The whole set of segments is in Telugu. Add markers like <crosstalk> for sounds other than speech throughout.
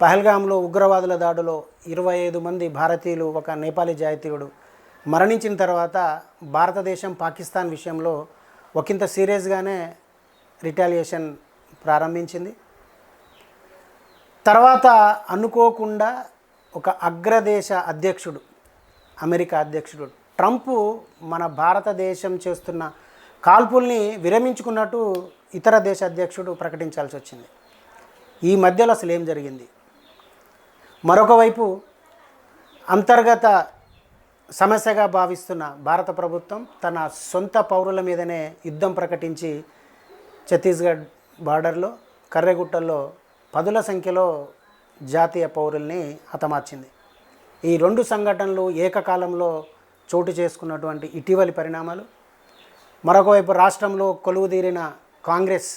పహల్గాంలో ఉగ్రవాదుల దాడిలో ఇరవై ఐదు మంది భారతీయులు ఒక నేపాలీ జాతీయుడు మరణించిన తర్వాత భారతదేశం పాకిస్తాన్ విషయంలో ఒకంత సీరియస్గానే రిటాలియేషన్ ప్రారంభించింది. తర్వాత అనుకోకుండా ఒక అగ్రదేశ అధ్యక్షుడు అమెరికా అధ్యక్షుడు ట్రంప్ మన భారతదేశం చేస్తున్న కాల్పుల్ని విరమించుకున్నట్టు ఇతర దేశ అధ్యక్షుడు ప్రకటించాల్సి వచ్చింది. ఈ మధ్యలో అసలు ఏం జరిగింది? మరొక వైపు అంతర్గత సమస్యగా భావిస్తున్న భారత ప్రభుత్వం తన సొంత పౌరుల మీదనే యుద్ధం ప్రకటించి ఛత్తీస్గఢ్ బార్డర్లో కర్రెగుట్టల్లో పదుల సంఖ్యలో జాతీయ పౌరుల్ని హతమార్చింది. ఈ రెండు సంఘటనలు ఏకకాలంలో చోటు చేసుకున్నటువంటి ఇటీవలి పరిణామాలు. మరొకవైపు రాష్ట్రంలో కొలువుదీరిన కాంగ్రెస్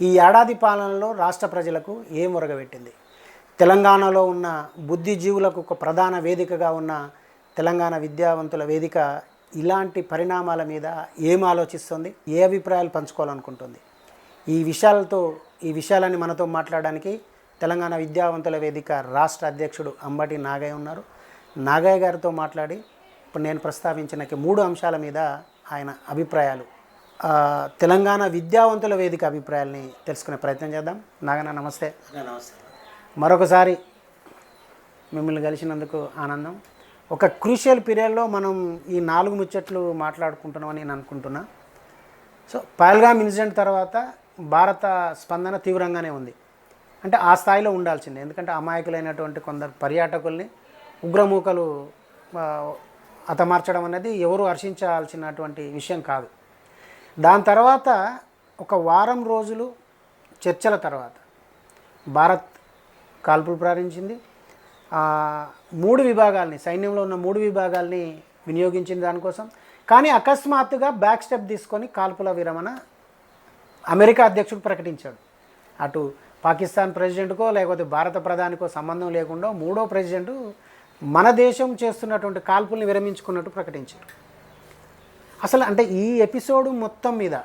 ఈ ఏడాది పాలనలో రాష్ట్ర ప్రజలకు ఏం ఒరగబెట్టింది? తెలంగాణలో ఉన్న బుద్ధిజీవులకు ఒక ప్రధాన వేదికగా ఉన్న తెలంగాణ విద్యావంతుల వేదిక ఇలాంటి పరిణామాల మీద ఏం ఆలోచిస్తుంది? ఏ అభిప్రాయాలు పంచుకోవాలనుకుంటుంది? ఈ విషయాలతో ఈ విషయాలని మనతో మాట్లాడడానికి తెలంగాణ విద్యావంతుల వేదిక రాష్ట్ర అధ్యక్షుడు అంబటి నాగయ్య ఉన్నారు. నాగయ్య గారితో మాట్లాడి ఇప్పుడు నేను ప్రస్తావించిన మూడు అంశాల మీద ఆయన అభిప్రాయాలు. తెలంగాణ విద్యావంతుల వేదిక అభిప్రాయాల్ని తెలుసుకునే ప్రయత్నం చేద్దాం. నాగన్న నమస్తే. నమస్తే. మరొకసారి మిమ్మల్ని కలిసినందుకు ఆనందం. ఒక క్రూషియల్ పీరియడ్లో మనం ఈ నాలుగు ముచ్చట్లు మాట్లాడుకుంటున్నామని నేను అనుకుంటున్నా. సో పహల్గామ్ ఇన్సిడెంట్ తర్వాత భారత స్పందన తీవ్రంగానే ఉంది. అంటే ఆ స్థాయిలో ఉండాల్సిందే. ఎందుకంటే అమాయకులైనటువంటి కొందరు పర్యాటకుల్ని ఉగ్రమూకలు హతమార్చడం అనేది ఎవరు హర్షించాల్సినటువంటి విషయం కాదు. దాని తర్వాత ఒక వారం రోజులు చర్చల తర్వాత భారత్ కాల్పులు ప్రారంభించింది. మూడు విభాగాల్ని సైన్యంలో ఉన్న మూడు విభాగాల్ని వినియోగించింది దానికోసం. కానీ అకస్మాత్తుగా బ్యాక్ స్టెప్ తీసుకొని కాల్పుల విరమణ అమెరికా అధ్యక్షుడు ప్రకటించాడు. అటు పాకిస్తాన్ ప్రెసిడెంట్కో లేకపోతే భారత ప్రధానికో సంబంధం లేకుండా మూడో ప్రెసిడెంట్ మన దేశం చేస్తున్నటువంటి కాల్పుల్ని విరమించుకున్నట్టు ప్రకటించారు అసలు అంటే ఈ ఎపిసోడ్ మొత్తం మీద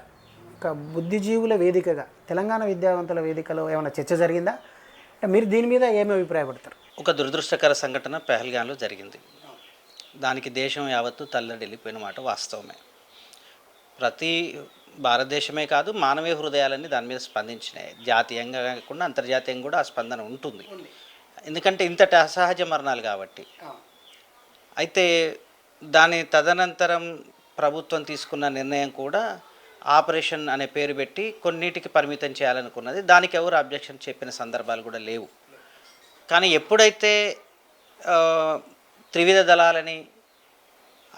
ఒక బుద్ధిజీవుల వేదికగా తెలంగాణ విద్యావంతుల వేదికలో ఏమైనా చర్చ జరిగిందా? మీరు దీని మీద ఏమి అభిప్రాయపడతారు? ఒక దురదృష్టకర సంఘటన పెహల్గాన్లో జరిగింది. దానికి దేశం యావత్తు తల్లడిల్లిపోయిన మాట వాస్తవమే. ప్రతి భారతదేశమే కాదు మానవీయ హృదయాలన్నీ దాని మీద స్పందించినాయి. జాతీయంగా కాకుండా అంతర్జాతీయంగా కూడా ఆ స్పందన ఉంటుంది. ఎందుకంటే ఇంతటి అసహజ మరణాలు కాబట్టి. అయితే దాని తదనంతరం ప్రభుత్వం తీసుకున్న నిర్ణయం కూడా ఆపరేషన్ అనే పేరు పెట్టి కొన్నిటికి పరిమితం చేయాలనుకున్నది. దానికి ఎవరు అబ్జెక్షన్ చెప్పిన సందర్భాలు కూడా లేవు. కానీ ఎప్పుడైతే త్రివిధ దళాలని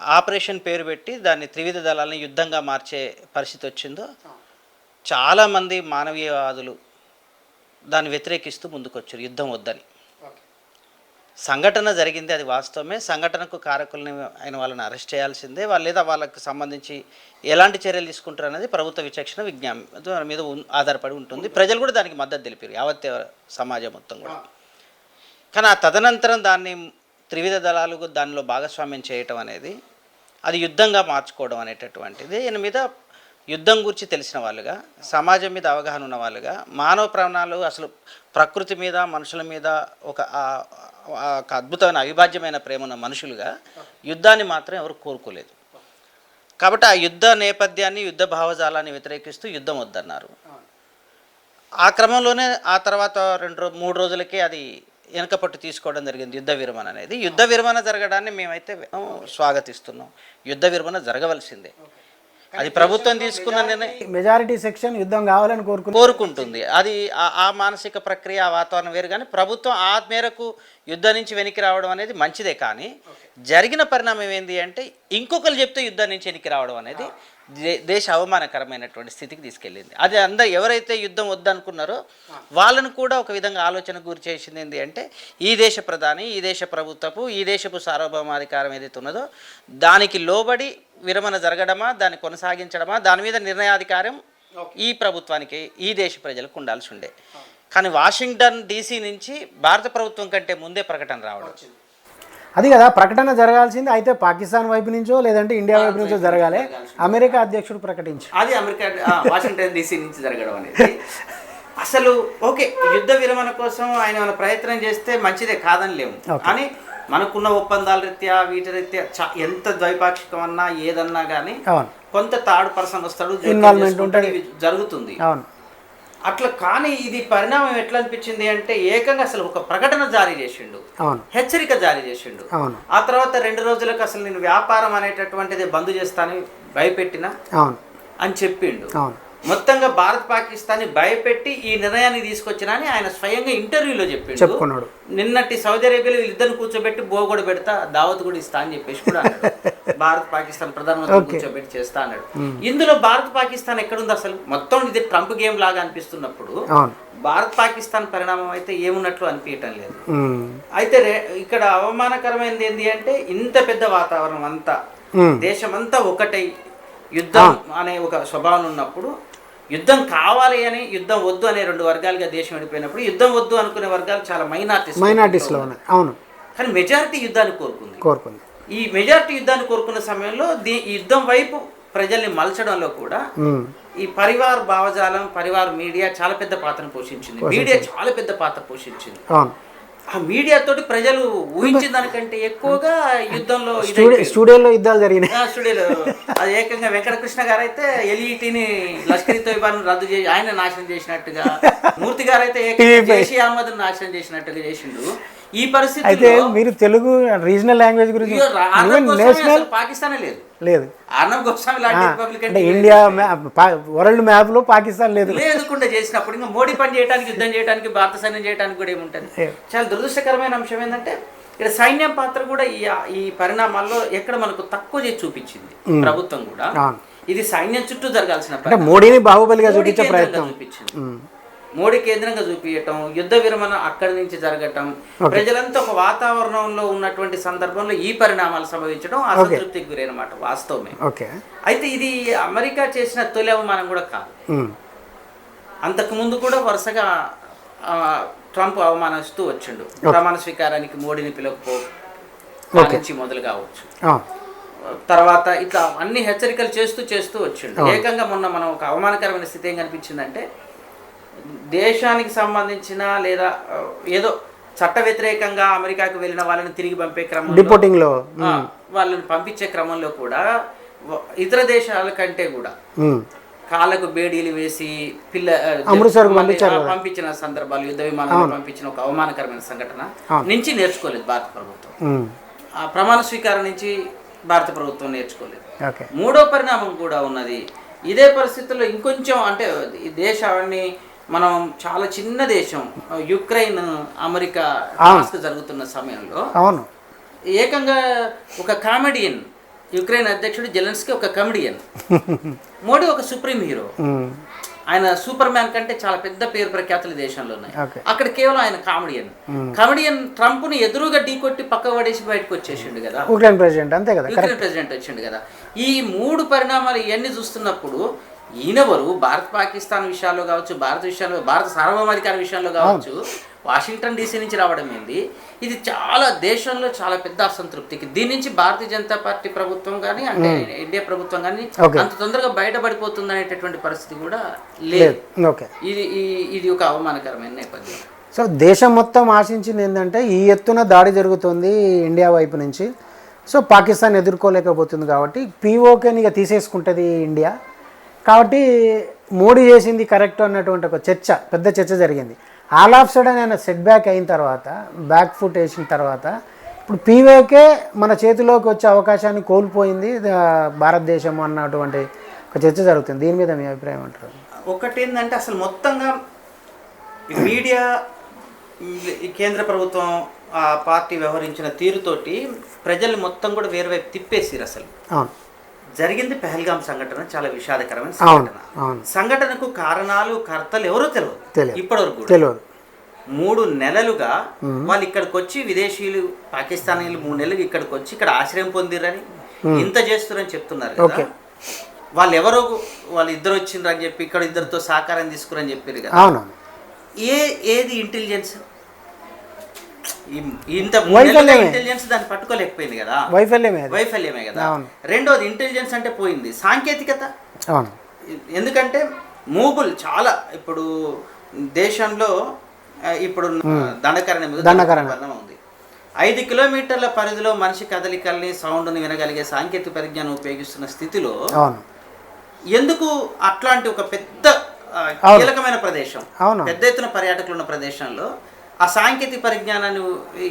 ఆపరేషన్ పేరు పెట్టి దాన్ని త్రివిధ దళాలని యుద్ధంగా మార్చే పరిస్థితి వచ్చిందో చాలామంది మానవీయవాదులు దాన్ని వ్యతిరేకిస్తూ ముందుకొచ్చారు. యుద్ధం వద్దని. సంఘటన జరిగింది అది వాస్తవమే. సంఘటనకు కారకులని అయిన వాళ్ళని అరెస్ట్ చేయాల్సిందే. వాళ్ళు లేదా వాళ్ళకి సంబంధించి ఎలాంటి చర్యలు తీసుకుంటారు అనేది ప్రభుత్వ విచక్షణ విజ్ఞానం దాని మీద ఆధారపడి ఉంటుంది. ప్రజలు కూడా దానికి మద్దతు తెలిపారు యావత్ సమాజం మొత్తం కూడా. కానీ ఆ తదనంతరం దాన్ని త్రివిధ దళాలు దానిలో భాగస్వామ్యం చేయటం అనేది అది యుద్ధంగా మార్చుకోవడం అనేటటువంటిది. ఈయన మీద యుద్ధం గురించి తెలిసిన వాళ్ళుగా సమాజం మీద అవగాహన ఉన్న వాళ్ళుగా మానవ ప్రాణాలు అసలు ప్రకృతి మీద మనుషుల మీద ఒక ఒక అద్భుతమైన అవిభాజ్యమైన ప్రేమ ఉన్న మనుషులుగా యుద్ధాన్ని మాత్రం ఎవరు కోరుకోలేదు. కాబట్టి ఆ యుద్ధ నేపథ్యాన్ని యుద్ధ భావజాలాన్ని వ్యతిరేకిస్తూ యుద్ధం వద్దన్నారు. ఆ క్రమంలోనే ఆ తర్వాత రెండు మూడు రోజులకే అది వెనకపట్టు తీసుకోవడం జరిగింది యుద్ధ విరమణ అనేది. యుద్ధ విరమణ జరగడాన్ని మేమైతే స్వాగతిస్తున్నాం. యుద్ధ విరమణ జరగవలసిందే. అది ప్రభుత్వం తీసుకున్న నిర్ణయం. మెజారిటీ సెక్షన్ యుద్ధం కావాలని కోరుకున్నారు కోరుకుంటుంది. అది ఆ- మానసిక ప్రక్రియ ఆ వాతావరణం వేరు. కానీ ప్రభుత్వం ఆ మేరకు యుద్ధం నుంచి వెనక్కి రావడం అనేది మంచిదే కానీ జరిగిన పరిణామం ఏంటి అంటే ఇంకొకరు చెప్తే యుద్ధం నుంచి వెనక్కి రావడం అనేది దేశ అవమానకరమైనటువంటి స్థితికి తీసుకెళ్ళింది. అది అందరు ఎవరైతే యుద్ధం వద్దనుకున్నారో వాళ్ళను కూడా ఒక విధంగా ఆలోచన గురి చేసింది ఏంటి అంటే ఈ దేశ ప్రధాని ఈ దేశ ప్రభుత్వపు ఈ దేశపు సార్వభౌమాధికారం ఏదైతే ఉన్నదో దానికి లోబడి విరమణ జరగడమా దాన్ని కొనసాగించడమా దాని మీద నిర్ణయాధికారం ఈ ప్రభుత్వానికి ఈ దేశ ప్రజలకు ఉండాల్సి ఉండే. కానీ వాషింగ్టన్ డీసీ నుంచి భారత ప్రభుత్వం కంటే ముందే ప్రకటన రావడం. అది కదా ప్రకటన జరగాల్సింది అయితే పాకిస్తాన్ వైపు నుంచో లేదంటే ఇండియా వైపు నుంచో జరగాలి. అమెరికా అధ్యక్షుడు ప్రకటించారు అది అమెరికా వాషింగ్టన్ డీసీ నుంచి జరగడం అనేది. అసలు ఓకే యుద్ధ విరమణ కోసం ఆయన ఏమైనా ప్రయత్నం చేస్తే మంచిదే కాదని లేము. కానీ మనకున్న ఒప్పందాల రీత్యా వీటి రీత్యా ఎంత ద్వైపాక్షికం అన్నా ఏదన్నా కానీ కొంత థర్డ్ పర్సన్ వస్తాడు జరుగుతుంది. అవును. అట్లా కానీ ఇది పరిణామం ఎట్లా అనిపించింది అంటే ఏకంగా అసలు ఒక ప్రకటన జారీ చేసిండు. అవును. హెచ్చరిక జారీ చేసిండు. అవును. ఆ తర్వాత రెండు రోజులకు అసలు నేను వ్యాపారం అనేటటువంటిది బంద్ చేస్తాను భయపెట్టిన? అవును. అని చెప్పిండు. అవును. మొత్తంగా భారత్ పాకిస్తాన్ని భయపెట్టి ఈ నిర్ణయాన్ని తీసుకొచ్చినా అని ఆయన స్వయంగా ఇంటర్వ్యూలో చెప్పిండు. చెప్పుకున్నాడు. నిన్నటి సౌదీ అరేబియాలో వీళ్ళిద్దరిని కూర్చోబెట్టి బో కూడా పెడతా దావత్ కూడా ఇస్తా అని చెప్పేసి కూడా అన్నాడు. <laughs> భారత్ పాకిస్తాన్ ప్రధానమంత్రి. కూర్చోబెట్టి చేస్తా అన్నాడు. ఇందులో భారత్ పాకిస్తాన్ ఎక్కడుంది అసలు? మొత్తం ఇది ట్రంప్ గేమ్ లాగా అనిపిస్తున్నప్పుడు భారత్ పాకిస్తాన్ పరిణామం అయితే ఏమున్నట్లు అనిపించటం లేదు. అయితే ఇక్కడ అవమానకరమైనది ఏంటి అంటే ఇంత పెద్ద వాతావరణం అంతా. దేశమంతా ఒకటై యుద్ధం అనే ఒక స్వభావం ఉన్నప్పుడు యుద్ధం కావాలి అని యుద్ధం వద్దు అనే రెండు వర్గాలుగా దేశం విడిపోయినప్పుడు యుద్ధం వద్దు అనుకునే వర్గాలు చాలా మైనార్టీస్ మైనార్టీస్లో ఉన్నాయి. అవును. కానీ మెజారిటీ యుద్ధాన్ని కోరుకుంది. కోరుకుంది. ఈ మెజారిటీ యుద్ధాన్ని కోరుకున్న సమయంలో దీ యుద్ధం వైపు ప్రజల్ని మలచడంలో కూడా. ఈ పరివార్ భావజాలం పరివార్ మీడియా చాలా పెద్ద పాత్రను పోషించింది. మీడియా చాలా పెద్ద పాత్ర పోషించింది. అవును. ఆ మీడియా తోటి ప్రజలు ఊహించిన దానికంటే ఎక్కువగా యుద్ధంలో. స్టూడియోలో యుద్ధాలు జరిగినాయి స్టూడియోలో అది ఏకంగా వెంకటకృష్ణ గారు అయితే ఎల్ఈటీని లష్కరీ తోయిబాను రద్దు చేసి ఆయన నాశనం చేసినట్టుగా మూర్తి గారు అయితే. జైషీ అహ్మద్ నాశనం చేసినట్టుగా చేసిండు ఈ అయితే పరిస్థితిలో మీరు తెలుగు రీజనల్ లాంగ్వేజ్ గురించి నేషనల్ పాకిస్తానే లేదు లేదు. అర్ణబ్ గోస్వామి లాంటి రిపబ్లికన్ అంటే ఇండియా వరల్డ్ మ్యాప్లో పాకిస్తాన్ లేదు. లేదుకుండా చేసినప్పుడు ఇంకా మోడీ పని చేయడానికి యుద్ధం చేయడానికి భారత సైన్యం చేయడానికి కూడా ఏముంటుంది. చాలా దురదృష్టకరమైన అంశం ఏంటంటే ఇక్కడ సైన్యం పాత్ర కూడా ఈ ఈ పరిణామాల్లో ఎక్కడ మనకు తక్కువ చేసి చూపించింది ప్రభుత్వం కూడా. ఇది సైన్యం చుట్టూ జరగాల్సిన అంటే మోడీని బాహుబలిగా చూపించే ప్రయత్నం. చూపించింది. మోడీ కేంద్రంగా చూపించటం యుద్ధ విరమణ అక్కడి నుంచి జరగటం ప్రజలంతా ఒక వాతావరణంలో ఉన్నటువంటి సందర్భంలో ఈ పరిణామాలు సంభవించడం అసంతృప్తికి గురైనమాట వాస్తవమే. అయితే ఇది అమెరికా చేసిన తొలి అవమానం కూడా కాదు. ఉమ్. అంతకు ముందు కూడా వరుసగా ట్రంప్ అవమానిస్తూ వచ్చిండు. ప్రమాణ స్వీకారానికి మోడీని పిలవకపో నుంచి మొదలు కావచ్చు. అవును తర్వాత ఇట్లా అన్ని హెచ్చరికలు చేస్తూ చేస్తూ వచ్చిండు. ఏకంగా మొన్న మనం ఒక అవమానకరమైన స్థితి ఏం కనిపించిందంటే దేశానికి సంబంధించిన లేదా ఏదో చట్ట వ్యతిరేకంగా అమెరికాకు వెళ్ళిన వాళ్ళని తిరిగి పంపే డిపోటింగ్లో వాళ్ళని పంపించే క్రమంలో కూడా ఇతర దేశాల కంటే కూడా. కాళ్ళకు బేడీలు వేసి పిల్ల పంపించిన సందర్భాలు యుద్ధ విమానాలు పంపించిన ఒక అవమానకరమైన సంఘటన నుంచి నేర్చుకోలేదు భారత ప్రభుత్వం. ఆ ప్రమాణ స్వీకారం నుంచి భారత ప్రభుత్వం నేర్చుకోలేదు. మూడో పరిణామం కూడా ఉన్నది. ఇదే పరిస్థితుల్లో ఇంకొంచెం అంటే ఈ దేశాన్ని మనం చాలా చిన్న దేశం యుక్రెయిన్ అమెరికా జరుగుతున్న సమయంలో అవును. ఏకంగా ఒక కామెడియన్ యుక్రెయిన్ అధ్యక్షుడు జెలెన్స్కీ ఒక కమెడియన్ <laughs> మోడీ ఒక సుప్రీం హీరో. ఆయన సూపర్ మ్యాన్ కంటే చాలా పెద్ద పేరు ప్రఖ్యాతులు దేశంలో ఉన్నాయి. అక్కడ కేవలం ఆయన కామెడియన్. కామెడియన్ ట్రంప్ని ఎదురుగా ఢీకొట్టి పక్క పడేసి బయటకు వచ్చేసిండు కదా. ఉక్రెయిన్ ప్రెసిడెంట్ అంతే కదా యుక్రెయిన్ ప్రెసిడెంట్ వచ్చిండు కదా. ఈ మూడు పరిణామాలు ఇవన్నీ చూస్తున్నప్పుడు ఈయనెవరు? భారత్ పాకిస్తాన్ విషయాల్లో కావచ్చు భారత విషయాల్లో భారత సార్వభౌమాధికార విషయంలో కావచ్చు వాషింగ్టన్ డీసీ నుంచి రావడం ఏంది? ఇది చాలా దేశంలో చాలా పెద్ద అసంతృప్తికి దీని నుంచి భారతీయ జనతా పార్టీ ప్రభుత్వం కానీ అంటే ఇండియా ప్రభుత్వం కానీ. అంత తొందరగా బయటపడిపోతుంది అనేటటువంటి పరిస్థితి కూడా లేదు. ఇది ఇది ఒక అవమానకరమైన నేపథ్యం. సో దేశం మొత్తం ఆశించింది ఏంటంటే ఈ ఎత్తున దాడి జరుగుతుంది ఇండియా వైపు నుంచి. సో పాకిస్తాన్ ఎదుర్కోలేకపోతుంది కాబట్టి పీఓకేని ఇక తీసేసుకుంటుంది ఇండియా. కాబట్టి మోడీ చేసింది కరెక్ట్ అన్నటువంటి ఒక చర్చ పెద్ద చర్చ జరిగింది. ఆల్ ఆఫ్ సడన్ ఆయన సెట్ బ్యాక్ అయిన తర్వాత బ్యాక్ ఫుట్ వేసిన తర్వాత ఇప్పుడు పీఓకే మన చేతిలోకి వచ్చే అవకాశాన్ని కోల్పోయింది భారతదేశం అన్నటువంటి ఒక చర్చ జరుగుతుంది. దీని మీద మీ అభిప్రాయం అంటారు? ఒకటి ఏంటంటే అసలు మొత్తంగా మీడియా ఈ కేంద్ర ప్రభుత్వం ఆ పార్టీ వ్యవహరించిన తీరుతోటి ప్రజల్ని మొత్తం కూడా వేరు వైపు తిప్పేసిరు అసలు. అవును. జరిగింది పెహల్గాం సంఘటన చాలా విషాదకరమైన సంఘటన. సంఘటనకు కారణాలు కర్తలు ఎవరో తెలియదు. ఇప్పటివరకు తెలియదు. మూడు నెలలుగా వాళ్ళు ఇక్కడికి వచ్చి విదేశీయులు పాకిస్తానీలు మూడు నెలలు ఇక్కడికి వచ్చి ఇక్కడ ఆశ్రయం పొందిరని ఇంత చేస్తున్నారని చెప్తున్నారు. కదా. వాళ్ళు ఎవరో వాళ్ళు ఇద్దరు వచ్చిండ్రు అని చెప్పి ఇక్కడ ఇద్దరితో సహకారం తీసుకురని చెప్పారు కదా. ఏ ఏది ఇంటెలిజెన్స్ ఇంత. ఇంటెలిజెన్స్ దాన్ని పట్టుకోలేకపోయింది కదా? వైఫల్యమే వైఫల్యమే కదా. రెండోది ఇంటెలిజెన్స్ అంటే పోయింది. సాంకేతికత? ఎందుకంటే మూబుల్ చాలా ఇప్పుడు దేశంలో ఇప్పుడు దండకరణ మీద ఉంది. ఐదు కిలోమీటర్ల పరిధిలో మనిషి కదలికల్ని సౌండ్ని వినగలిగే సాంకేతిక పరిజ్ఞానం ఉపయోగిస్తున్న స్థితిలో ఎందుకు అట్లాంటి ఒక పెద్ద కీలకమైన ప్రదేశం పెద్ద ఎత్తున పర్యాటకులు ఉన్న ప్రదేశంలో ఆ సాంకేతిక పరిజ్ఞానాన్ని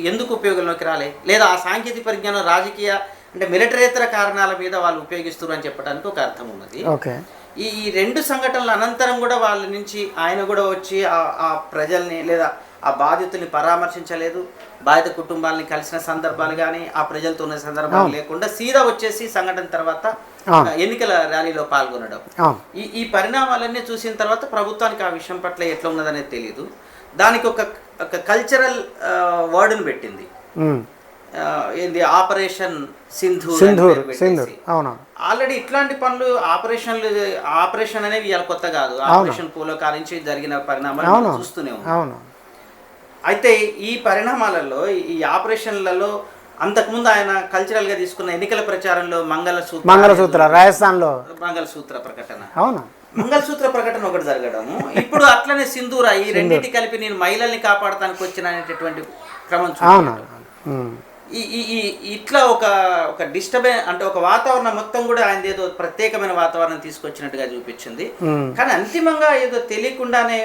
ఎందుకు ఉపయోగంలోకి రాలే? లేదా ఆ సాంకేతిక పరిజ్ఞానం రాజకీయ అంటే మిలిటరీతర కారణాల మీద వాళ్ళు ఉపయోగిస్తారు అని చెప్పడానికి ఒక అర్థం ఉన్నది. ఓకే. ఈ ఈ రెండు సంఘటనల అనంతరం కూడా వాళ్ళ నుంచి ఆయన కూడా వచ్చి ఆ- ఆ ప్రజల్ని లేదా ఆ బాధితుల్ని పరామర్శించలేదు. బాధిత కుటుంబాలని కలిసిన సందర్భాలు కానీ ఆ ప్రజలతో ఉన్న సందర్భాలు లేకుండా సీదా వచ్చేసి సంఘటన తర్వాత ఎన్నికల ర్యాలీలో పాల్గొనడం. ఈ ఈ పరిణామాలన్నీ చూసిన తర్వాత ప్రభుత్వానికి ఆ విషయం పట్ల ఎట్లా ఉన్నదనేది తెలియదు దానికి ఒక ఒక కల్చరల్ వర్డ్ని పెట్టింది. ఏంది? ఆపరేషన్ సింధూర్ అని సింధూర్. సింధూర్ అవునవును ఆల్రెడీ ఇట్లాంటి పనులు ఆపరేషన్లు ఆపరేషన్ అనేవి ఇవాళ కొత్త కాదు. ఆపరేషన్ పూలో కాలించి జరిగిన పరిణామాలు అవును. చూస్తూనే అవును. అయితే ఈ పరిణామాలలో ఈ ఆపరేషన్లలో అంతకుముందు ఆయన కల్చరల్గా తీసుకున్న ఎన్నికల ప్రచారంలో మంగళసూత్ర మంగళసూత్ర రాజస్థాన్లో. మంగళసూత్ర ప్రకటన. అవును. మంగళసూత్ర ప్రకటన ఒకటి జరగడము. ఇప్పుడు అట్లనే సింధూర ఈ రెండింటి కలిపి నేను మహిళల్ని కాపాడటానికి వచ్చిన అనేటటువంటి క్రమం. ఈ ఈ ఇట్లా ఒక ఒక డిస్టర్బెన్ అంటే ఒక వాతావరణం మొత్తం కూడా ఆయన ఏదో ప్రత్యేకమైన వాతావరణం తీసుకొచ్చినట్టుగా చూపించింది. కానీ అంతిమంగా ఏదో తెలియకుండానే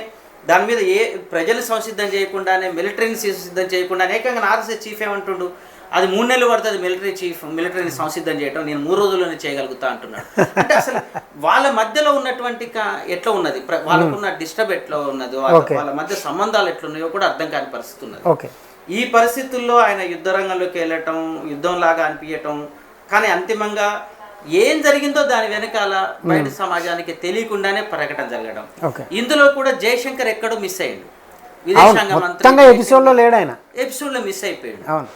దాని మీద ఏ ప్రజలు సంసిద్ధం చేయకుండానే మిలిటరీని సంసిద్ధం చేయకుండానే ఏకంగా ఆర్ఎస్ఎస్ చీఫ్ ఏమంటుండు? అది మూడు నెలలు పడుతుంది మిలిటరీ చీఫ్ మిలిటరీని సంసిద్ధం చేయడం నేను మూడు రోజుల్లోనే చేయగలుగుతా అంటున్నాడు. అంటే అసలు వాళ్ళ మధ్యలో ఉన్నటువంటి ఎట్లా ఉన్నది? వాళ్ళకున్న డిస్టర్బ్ ఎట్లా ఉన్నది? వాళ్ళ మధ్య సంబంధాలు ఎట్లున్నాయో కూడా అర్థం కాని పరిస్థితి ఉన్నది. ఈ పరిస్థితుల్లో ఆయన యుద్ధ రంగంలోకి వెళ్ళటం యుద్ధంలాగా అనిపించటం కానీ అంతిమంగా ఏం జరిగిందో దాని వెనకాల బయట సమాజానికి తెలియకుండానే ప్రకటన జరగడం. ఇందులో కూడా జయశంకర్ ఎక్కడో మిస్ అయ్యాడు. విదేశాంగ మంత్రి ఆయన. ఎపిసోడ్లో మిస్ అయిపోయాడు. అవును.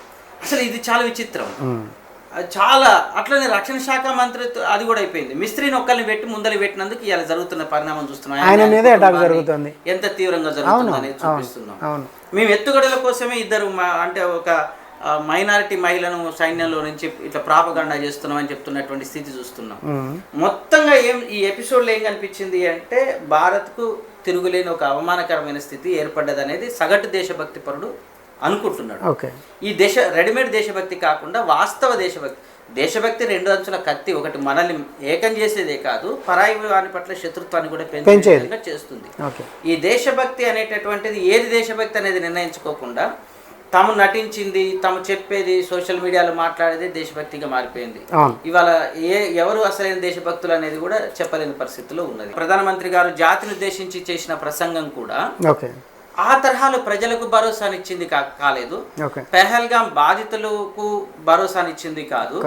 అసలు ఇది చాలా విచిత్రం. చాలా అట్లనే రక్షణ శాఖ మంత్రి అది కూడా అయిపోయింది. మిస్త్రీని ఒక్కరిని పెట్టి ముందర పెట్టినందుకు ఇలా జరుగుతున్న పరిణామం చూస్తున్నాం. ఆయన ఆయన మీదే attack కుటుంబాన్ని జరుగుతుంది. ఎంత తీవ్రంగా జరుగుతుంది అనేది చూపిస్తున్నాం. మేము ఎత్తుగడల కోసమే ఇద్దరు అంటే ఒక మైనారిటీ మహిళను సైన్యంలో నుంచి ఇట్లా ప్రాపగండా చేస్తున్నామని చెప్తున్నటువంటి స్థితి చూస్తున్నాం. మొత్తంగా ఏం ఈ ఎపిసోడ్లో ఏం కనిపించింది అంటే భారత్కు తిరుగులేని ఒక అవమానకరమైన స్థితి ఏర్పడ్డది అనేది సగటు దేశభక్తి పరుడు అనుకుంటున్నాడు. ఈ దేశ రెడీమేడ్ దేశభక్తి కాకుండా వాస్తవ దేశభక్తి దేశభక్తి రెండు అంచుల కత్తి ఒకటి మనల్ని ఏకం చేసేదే కాదు పరాయి వాని పట్ల శత్రుత్వాన్ని కూడా పెంచే. విధంగా చేస్తుంది. ఈ దేశభక్తి అనేటటువంటిది ఏది దేశభక్తి అనేది నిర్ణయించుకోకుండా తాము నటించింది తాము చెప్పేది సోషల్ మీడియాలో మాట్లాడేది దేశభక్తిగా మారిపోయింది. ఇవాళ ఏ ఎవరు అసలైన దేశభక్తులు అనేది కూడా చెప్పలేని పరిస్థితిలో ఉన్నది. ప్రధానమంత్రి గారు జాతిని ఉద్దేశించి చేసిన ప్రసంగం కూడా ఆ తరహాలో ప్రజలకు భరోసానిచ్చింది కా కాలేదు. పెహల్గాం బాధితులకు భరోసానిచ్చింది కాదు.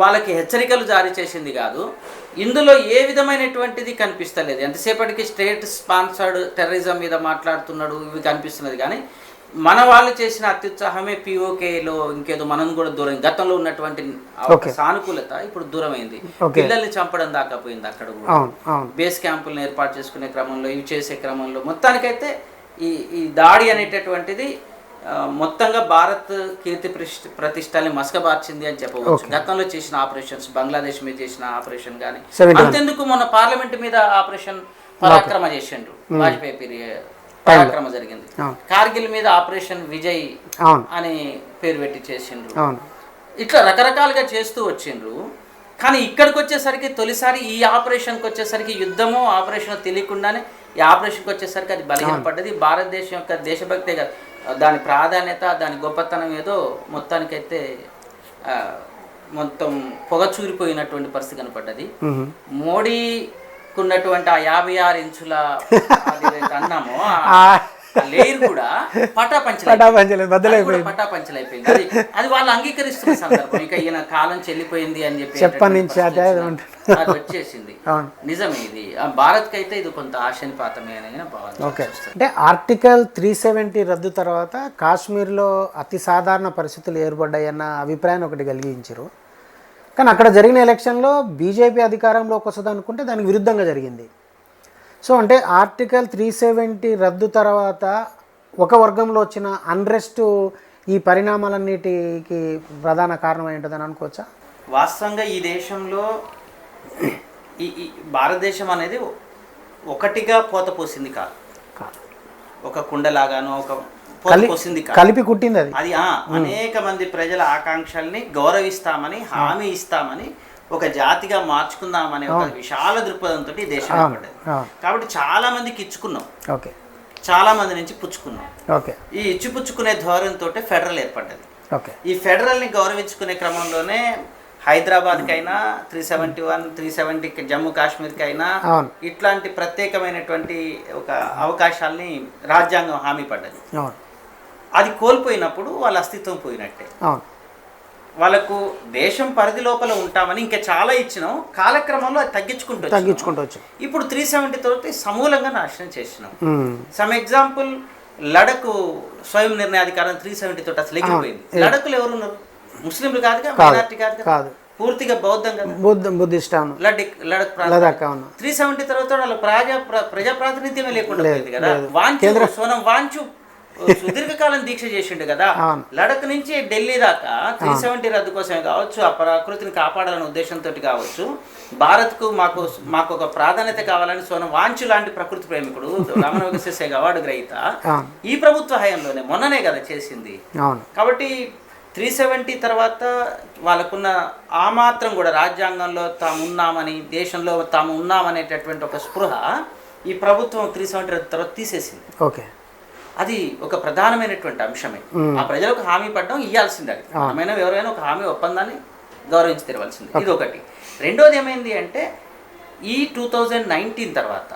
వాళ్ళకి హెచ్చరికలు జారీ చేసింది కాదు. ఇందులో ఏ విధమైనటువంటిది కనిపిస్తలేదు. ఎంతసేపటికి స్టేట్ స్పాన్సర్డ్ టెర్రరిజం మీద మాట్లాడుతున్నాడు ఇవి కనిపిస్తున్నది. కానీ మన వాళ్ళు చేసిన అత్యుత్సాహమే పిఓకేలో ఇంకేదో మనం కూడా దూరం గతంలో ఉన్నటువంటి. సానుకూలత ఇప్పుడు దూరమైంది. పిల్లల్ని చంపడం దాకా పోయింది అక్కడ కూడా. బేస్ క్యాంపులను ఏర్పాటు చేసుకునే క్రమంలో ఇవి చేసే క్రమంలో. మొత్తానికైతే ఈ ఈ దాడి అనేటటువంటిది మొత్తంగా భారత్ కీర్తి ప్రతిష్ట ప్రతిష్టల్ని మసకబార్చింది అని చెప్పవచ్చు. గతంలో చేసిన ఆపరేషన్స్ బంగ్లాదేశ్ మీద చేసిన ఆపరేషన్ కానీ 71. అంతెందుకు మొన్న పార్లమెంట్ మీద ఆపరేషన్ పరాక్రమ చేసిండ్రు. వాజ్పేయి పరాక్రమ జరిగింది. కార్గిల్ మీద ఆపరేషన్ విజయ్ అని పేరు పెట్టి చేసిండ్రు. ఇట్లా రకరకాలుగా చేస్తూ వచ్చిండ్రు. కానీ ఇక్కడికి వచ్చేసరికి తొలిసారి ఈ ఆపరేషన్కి వచ్చేసరికి యుద్ధమో ఆపరేషన్ తెలియకుండానే ఈ ఆపరేషన్కి వచ్చేసరికి అది బలహీనపడ్డది భారతదేశం యొక్క దేశభక్తే కాదు దాని ప్రాధాన్యత దాని గొప్పతనం ఏదో మొత్తానికైతే మొత్తం పొగ చూరిపోయినటువంటి పరిస్థితి కనపడ్డది. ఉమ్. మోడీకి ఉన్నటువంటి ఆ యాభై ఆరు ఇంచుల <laughs> అన్నామో లేయర్ కూడా పటాపంచలు బద్దలైపోయింది. పటాపంచలు అయిపోయింది అది అది వాళ్ళు అంగీకరిస్తున్న సందర్భం. ఇక ఈయన కాలం చెల్లిపోయింది అని చెప్పి చెప్పని నుంచి అదే వచ్చేసింది. నిజమే ఇది. ఆ భారత్కి అయితే ఇది కొంత ఆశనిపాతమే అని ఓకే. అంటే ఆర్టికల్ త్రీ సెవెంటీ రద్దు తర్వాత కాశ్మీర్లో అతి సాధారణ పరిస్థితులు ఏర్పడ్డాయన్న అభిప్రాయాన్ని ఒకటి కలిగించారు. కానీ అక్కడ జరిగిన ఎలక్షన్లో బీజేపీ అధికారంలోకి వస్తుంది అనుకుంటే దానికి విరుద్ధంగా జరిగింది. సో అంటే ఆర్టికల్ త్రీ సెవెంటీ రద్దు తర్వాత ఒక వర్గంలో వచ్చిన అన్రెస్ట్ ఈ పరిణామాలన్నిటికి ప్రధాన కారణం ఏంటని అనుకోవచ్చా? వాస్తవంగా ఈ దేశంలో ఈ భారతదేశం అనేది ఒకటిగా పోత పోసింది కాదు. ఒక కుండలాగానో ఒక పోసింది. కలిపి కుట్టింది అది. అది అనేక మంది ప్రజల ఆకాంక్షల్ని గౌరవిస్తామని హామీ ఇస్తామని ఒక జాతిగా మార్చుకుందామనే ఒక విశాల దృక్పథంతో ఈ దేశం ఏర్పడ్డది. కాబట్టి చాలా మందికి ఇచ్చుకున్నాం. ఓకే. చాలా మంది నుంచి పుచ్చుకున్నాం. ఓకే. ఈ ఇచ్చిపుచ్చుకునే ధోరణితో ఫెడరల్ ఏర్పడ్డది. ఓకే. ఈ ఫెడరల్ని గౌరవించుకునే క్రమంలోనే హైదరాబాద్కైనా three seventy one three seventy Jammu కాశ్మీర్కైనా ఇట్లాంటి ప్రత్యేకమైనటువంటి ఒక అవకాశాల్ని రాజ్యాంగం హామీ పడ్డది. అది కోల్పోయినప్పుడు వాళ్ళ అస్తిత్వం పోయినట్టే. అవును. వాళ్ళకు దేశం పరిధి లోపల ఉంటామని ఇంకా చాలా ఇచ్చినాం. కాలక్రమంలో అది తగ్గించుకుంటూ. తగ్గించుకుంటూ వచ్చాం ఇప్పుడు త్రీ సెవెంటీ తోటి సమూలంగా నాశనం చేసినాం. సమ్ ఎగ్జాంపుల్ లడక్ స్వయం నిర్ణయాధికారం త్రీ సెవెంటీ తోటి అసలు ఎగిరిపోయింది. లడక్లు ఎవరున్నారు? ముస్లింలు కాదుగా మైనార్టీ కాదు కాదు? పూర్తిగా బౌద్ధం కదా? బుద్ధ బుద్ధిస్ట్ అవును లడక్ లడక్ అవును త్రీ సెవెంటీ తర్వాత వాళ్ళ ప్రజా ప్ర- ప్రజా ప్రాతినిధ్యమే లేకుండా కదా? వాంచు సోనం వాంచు. సుదీర్ఘకాలం దీక్ష చేసిండు కదా. లడక్ నుంచి ఢిల్లీ దాకా త్రీ సెవెంటీ రద్దు కోసమే కావచ్చు ఆ ప్రకృతిని కాపాడాలనే ఉద్దేశంతో కావచ్చు. భారత్కు మాకు మాకు ఒక ప్రాధాన్యత కావాలని సోనం వాంచు లాంటి ప్రకృతి ప్రేమికుడు రమణ విగసేసేగ్ అవార్డు గ్రహీత ఈ ప్రభుత్వ హయాంలోనే మొన్ననే కదా చేసింది. కాబట్టి త్రీ సెవెంటీ తర్వాత వాళ్ళకున్న ఆ మాత్రం కూడా రాజ్యాంగంలో తాము ఉన్నామని దేశంలో తాము ఉన్నామనేటటువంటి ఒక స్పృహ ఈ ప్రభుత్వం త్రీ సెవెంటీ తర్వాత తీసేసింది. ఓకే. అది ఒక ప్రధానమైనటువంటి అంశమే. ఆ ప్రజలకు హామీ పడడం ఇవ్వాల్సిందే అది మనమైనా ఎవరైనా ఒక హామీ ఒప్పందాన్ని గౌరవించి తెరవలసింది. ఇది ఒకటి రెండోది ఏమైంది అంటే ఈ టూ థౌజండ్ నైన్టీన్ తర్వాత.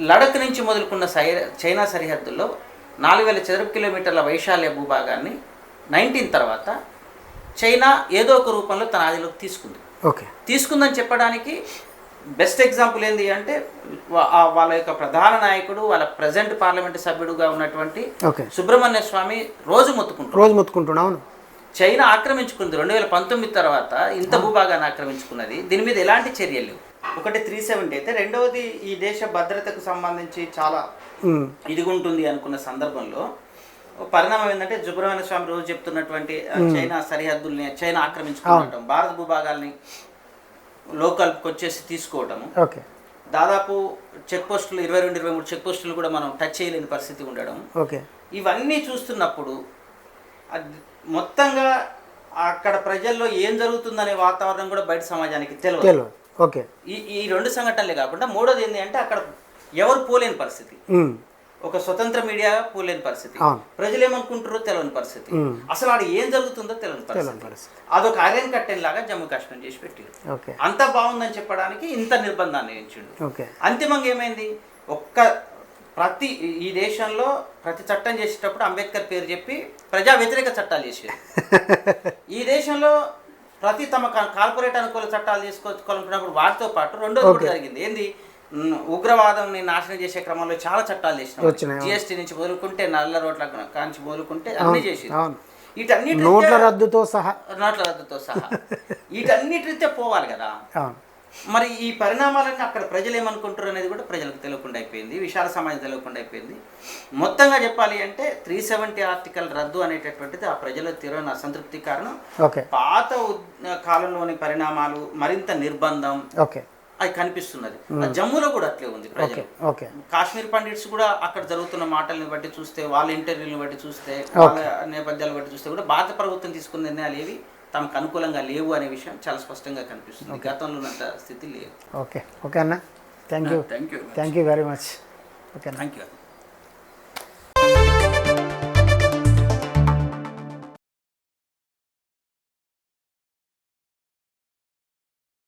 లడక్ నుంచి మొదలుకున్న సై చైనా సరిహద్దుల్లో నాలుగు వేల చదరపు కిలోమీటర్ల వైశాల్య భూభాగాన్ని నైన్టీన్ తర్వాత చైనా ఏదో ఒక రూపంలో తన ఆదిలోకి తీసుకుంది. ఓకే. తీసుకుందని చెప్పడానికి బెస్ట్ ఎగ్జాంపుల్ ఏంటి అంటే వాళ్ళ యొక్క ప్రధాన నాయకుడు వాళ్ళ ప్రజెంట్ పార్లమెంట్ సభ్యుడుగా ఉన్నటువంటి సుబ్రహ్మణ్య స్వామి రోజు మొత్తుకుంటారు రోజు మొత్తుకుంటున్నా అవును. చైనా ఆక్రమించుకుంది. రెండు వేల పంతొమ్మిది తర్వాత ఇంత భూభాగాన్ని ఆక్రమించుకున్నది. దీని మీద ఎలాంటి చర్యలు లేవు. ఒకటి త్రీ సెవెంటీ అయితే రెండవది ఈ దేశ భద్రతకు సంబంధించి చాలా. ఇదిగుంటుంది అనుకున్న సందర్భంలో పరిణామం ఏంటంటే సుబ్రహ్మణ్య స్వామి రోజు చెప్తున్నటువంటి చైనా సరిహద్దుల్ని చైనా ఆక్రమించుకోవటం భారత భూభాగాల్ని లోకల్కి వచ్చేసి తీసుకోవటము. ఓకే. దాదాపు చెక్ పోస్టులు ఇరవై రెండు ఇరవై మూడు చెక్ పోస్టులు కూడా మనం టచ్ చేయలేని పరిస్థితి ఉండడం. ఓకే. ఇవన్నీ చూస్తున్నప్పుడు మొత్తంగా అక్కడ ప్రజల్లో ఏం జరుగుతుందనే వాతావరణం కూడా బయట సమాజానికి తెలియదు ఓకే. ఈ ఈ రెండు సంఘటనలే కాకుండా మూడోది ఏంటి అంటే అక్కడ ఎవరు పోలేని పరిస్థితి. ఒక స్వతంత్ర మీడియా పోలేని పరిస్థితి. ప్రజలు ఏమనుకుంటారో తెలియని పరిస్థితి. అసలు ఆడ ఏం జరుగుతుందో తెలియని పరిస్థితి. అదొక ఐరన్ కట్టెన్ లాగా జమ్మూ కాశ్మీర్ చేసి పెట్టారు. ఓకే. అంత బాగుందని చెప్పడానికి ఇంత నిర్బంధాన్ని ఎంచిండు. ఓకే. అంతిమంగా ఏమైంది? ఒక్క ప్రతి ఈ దేశంలో ప్రతి చట్టం చేసేటప్పుడు అంబేద్కర్ పేరు చెప్పి ప్రజా వ్యతిరేక చట్టాలు చేసేది. <laughs> ఈ దేశంలో ప్రతి తమ కార్పొరేట్ అనుకూల చట్టాలు తీసుకోవాలనుకున్నప్పుడు వాటితో పాటు రెండోది కూడా జరిగింది. ఏంది? ఉగ్రవాదంని నాశనం చేసే క్రమంలో చాలా చట్టాలు చేసినాం. జిఎస్టీ నుంచి మొదలుకుంటే నల్ల రోడ్ల కాంచి మొదలుకుంటే అన్ని చేసి వీటన్నిటి నోట్ల రద్దుతో సహా. నోట్ల రద్దుతో సహా. వీటన్నిటి పోవాలి కదా. మరి ఈ పరిణామాలన్నీ అక్కడ ప్రజలు ఏమనుకుంటారు అనేది కూడా ప్రజలకు తెలియకుండా అయిపోయింది. విశాల సమాజం తెలియకుండా అయిపోయింది. మొత్తంగా చెప్పాలి అంటే త్రీ సెవెంటీ ఆర్టికల్ రద్దు అనేటటువంటిది ఆ ప్రజల తీవ్రమైన అసంతృప్తి కారణం. పాత కాలంలోని పరిణామాలు మరింత నిర్బంధం. ఓకే. అది కనిపిస్తున్నది. ఆ జమ్మూలో కూడా అట్లే ఉంది ప్రజలు. కాశ్మీర్ పండిట్స్ కూడా అక్కడ జరుగుతున్న మాటల్ని బట్టి చూస్తే వాళ్ళ ఇంటర్వ్యూని బట్టి చూస్తే వాళ్ళ నేపథ్యాలు బట్టి చూస్తే కూడా భారత ప్రభుత్వం తీసుకున్న నిర్ణయాలు ఏవి? తమకు అనుకూలంగా లేవు అనే విషయం చాలా స్పష్టంగా కనిపిస్తుంది. గతంలో ఉన్నంత స్థితి లేదు. ఓకే ఓకే అన్న. Thank you thank you thank you very much okay thank you